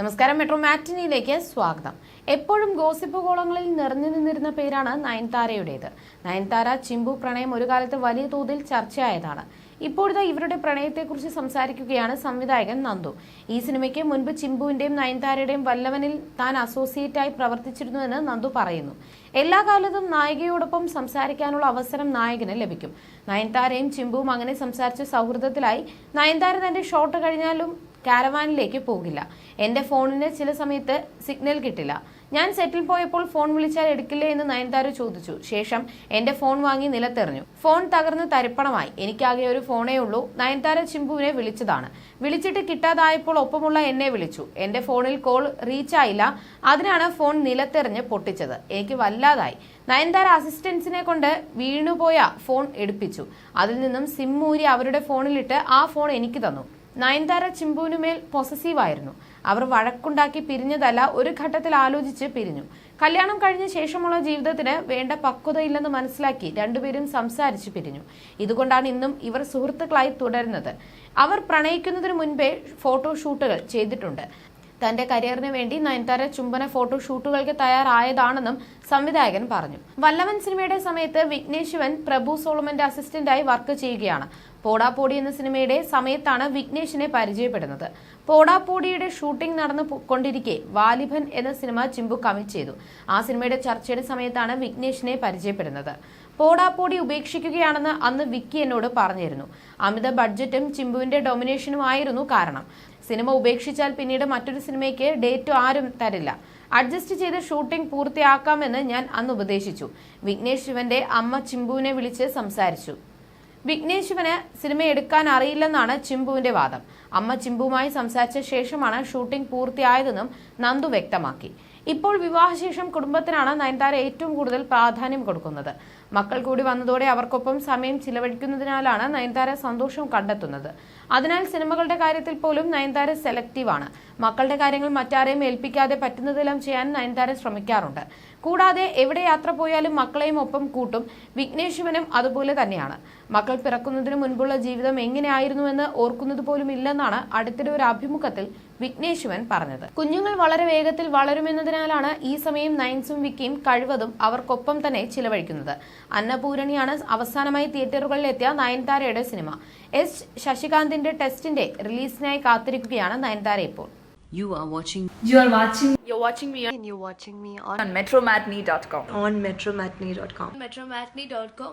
നമസ്കാരം മെട്രോ മാറ്റിനിയിലേക്ക് സ്വാഗതം. എപ്പോഴും ഗോസിപ്പ് കോളങ്ങളിൽ നിറഞ്ഞു നിന്നിരുന്ന പേരാണ് നയൻതാരയുടേത്. നയൻതാര ചിമ്പു പ്രണയം ഒരു കാലത്ത് വലിയ തോതിൽ ചർച്ചയായതാണ്. ഇപ്പോഴത്തെ ഇവരുടെ പ്രണയത്തെക്കുറിച്ച് സംസാരിക്കുകയാണ് സംവിധായകൻ നന്ദു. ഈ സിനിമയ്ക്ക് മുൻപ് ചിമ്പുവിന്റെയും നയൻതാരയുടെയും വല്ലവനിൽ താൻ അസോസിയേറ്റായി പ്രവർത്തിച്ചിരുന്നുവെന്ന് നന്ദു പറയുന്നു. എല്ലാ കാലത്തും നായികയോടൊപ്പം സംസാരിക്കാനുള്ള അവസരം നായകന് ലഭിക്കും. നയൻതാരയും ചിമ്പുവും അങ്ങനെ സംസാരിച്ച സൗഹൃദത്തിലായി. നയൻതാര തന്റെ ഷോട്ട് കഴിഞ്ഞാലും കാരവാനിലേക്ക് പോകില്ല. എന്റെ ഫോണിന് ചില സമയത്ത് സിഗ്നൽ കിട്ടില്ല. ഞാൻ സെറ്റിൽ പോയപ്പോൾ ഫോൺ വിളിച്ചാൽ എടുക്കില്ലേ എന്ന് നയൻതാര ചോദിച്ചു. ശേഷം എന്റെ ഫോൺ വാങ്ങി നിലത്തെറിഞ്ഞു. ഫോൺ തകർന്ന് തരിപ്പണമായി. എനിക്കാകെ ഒരു ഫോണേ ഉള്ളൂ. നയൻതാര ചിമ്പുവിനെ വിളിച്ചതാണ്. വിളിച്ചിട്ട് കിട്ടാതായപ്പോൾ ഒപ്പമുള്ള എന്നെ വിളിച്ചു. എന്റെ ഫോണിൽ കോൾ റീച്ച് ആയില്ല അതിനാണ് ഫോൺ നിലത്തെറിഞ്ഞ് പൊട്ടിച്ചത്. എനിക്ക് വല്ലാതായി. നയൻതാര അസിസ്റ്റൻസിനെ കൊണ്ട് വീണുപോയ ഫോൺ എടുപ്പിച്ചു. അതിൽ നിന്നും സിം ഊരി അവരുടെ ഫോണിലിട്ട് ആ ഫോൺ എനിക്ക് തന്നു. നയൻതാര ചിമ്പുവിനുമേൽ പൊസസീവായിരുന്നു അവർ വഴക്കുണ്ടാക്കി പിരിഞ്ഞതല്ല ഒരു ഘട്ടത്തിൽ ആലോചിച്ച് പിരിഞ്ഞു. കല്യാണം കഴിഞ്ഞ ശേഷമുള്ള ജീവിതത്തിന് വേണ്ട പക്വതയില്ലെന്ന് മനസ്സിലാക്കി രണ്ടുപേരും സംസാരിച്ച് പിരിഞ്ഞു. ഇതുകൊണ്ടാണ് ഇന്നും ഇവർ സുഹൃത്തുക്കളായി തുടരുന്നത്. അവർ പ്രണയിക്കുന്നതിന് മുൻപേ ഫോട്ടോഷൂട്ടുകൾ ചെയ്തിട്ടുണ്ട്. തന്റെ കരിയറിന് വേണ്ടി നയൻതാര ചുംബന ഫോട്ടോ ഷൂട്ടുകൾക്ക് തയ്യാറായതാണെന്നും സംവിധായകൻ പറഞ്ഞു. വല്ലവൻ സിനിമയുടെ സമയത്ത് വിഘ്നേഷ് ശിവൻ പ്രഭു സോളമന്റെ അസിസ്റ്റന്റായി വർക്ക് ചെയ്യുകയാണ്. പോടാപ്പോടി എന്ന സിനിമയുടെ സമയത്താണ് വിഘ്നേഷിനെ പരിചയപ്പെടുന്നത്. പോടാപ്പോടിയുടെ ഷൂട്ടിംഗ് നടന്നു കൊണ്ടിരിക്കെ വാലിഭൻ എന്ന സിനിമ ചിമ്പു കമ്മിറ്റ് ചെയ്തു. ആ സിനിമയുടെ ചർച്ചയുടെ സമയത്താണ് വിഘ്നേഷിനെ പരിചയപ്പെടുന്നത്. പോടാപ്പോടി ഉപേക്ഷിക്കുകയാണെന്ന് അന്ന് വിക്കി എന്നോട് പറഞ്ഞിരുന്നു. അമിത ബഡ്ജറ്റും ചിമ്പുവിന്റെ ഡൊമിനേഷനും ആയിരുന്നു കാരണം. സിനിമ ഉപേക്ഷിച്ചാൽ പിന്നീട് മറ്റൊരു സിനിമയ്ക്ക് ഡേറ്റ് ആരും തരില്ല. അഡ്ജസ്റ്റ് ചെയ്ത് ഷൂട്ടിംഗ് പൂർത്തിയാക്കാമെന്ന് ഞാൻ അന്ന് ഉപദേശിച്ചു. വിഘ്നേഷ് ശിവന്റെ അമ്മ ചിമ്പുവിനെ വിളിച്ച് സംസാരിച്ചു. വിഘ്നേഷ് ശിവന് സിനിമ എടുക്കാൻ അറിയില്ലെന്നാണ് ചിമ്പുവിന്റെ വാദം. അമ്മ ചിമ്പുവുമായി സംസാരിച്ച ശേഷമാണ് ഷൂട്ടിംഗ് പൂർത്തിയായതെന്നും നന്ദു വ്യക്തമാക്കി. ഇപ്പോൾ വിവാഹശേഷം കുടുംബത്തിനാണ് നയൻതാര ഏറ്റവും കൂടുതൽ പ്രാധാന്യം കൊടുക്കുന്നത്. മക്കൾ കൂടി വന്നതോടെ അവർക്കൊപ്പം സമയം ചിലവഴിക്കുന്നതിനാലാണ് നയൻതാര സന്തോഷം കണ്ടെത്തുന്നത്. അതിനാൽ സിനിമകളുടെ കാര്യത്തിൽ പോലും നയൻതാര സെലക്റ്റീവാണ് മക്കളുടെ കാര്യങ്ങൾ മറ്റാരെയും ഏൽപ്പിക്കാതെ പറ്റുന്നതെല്ലാം ചെയ്യാൻ നയൻതാര ശ്രമിക്കാറുണ്ട്. കൂടാതെ എവിടെ യാത്ര പോയാലും മക്കളെയും ഒപ്പം കൂട്ടും. വിഘ്നേശ്വനും അതുപോലെ തന്നെയാണ്. മക്കൾ പിറക്കുന്നതിന് മുൻപുള്ള ജീവിതം എങ്ങനെയായിരുന്നുവെന്ന് ഓർക്കുന്നത് പോലും ഇല്ലെന്നാണ് അടുത്തിടെ ഒരു അഭിമുഖത്തിൽ വിഘ്നേഷ് ശിവൻ പറഞ്ഞത് കുഞ്ഞുങ്ങൾ വളരെ വേഗത്തിൽ വളരുമെന്നതിനാലാണ് ഈ സമയം നയൻസും വിക്കിയും കഴിവതും അവർക്കൊപ്പം തന്നെ ചിലവഴിക്കുന്നത് അന്നപൂരണിയാണ് അവസാനമായി തിയേറ്ററുകളിൽ എത്തിയ നയൻതാരയുടെ സിനിമ എസ് ശശികാന്തിന്റെ ടെസ്റ്റിന്റെ റിലീസിനായി കാത്തിരിക്കുകയാണ് നയൻതാര ഇപ്പോൾ You are watching You are watching You're watching me on and you're watching me on, on metromatney.com. on metromatney.com. metromatney.com.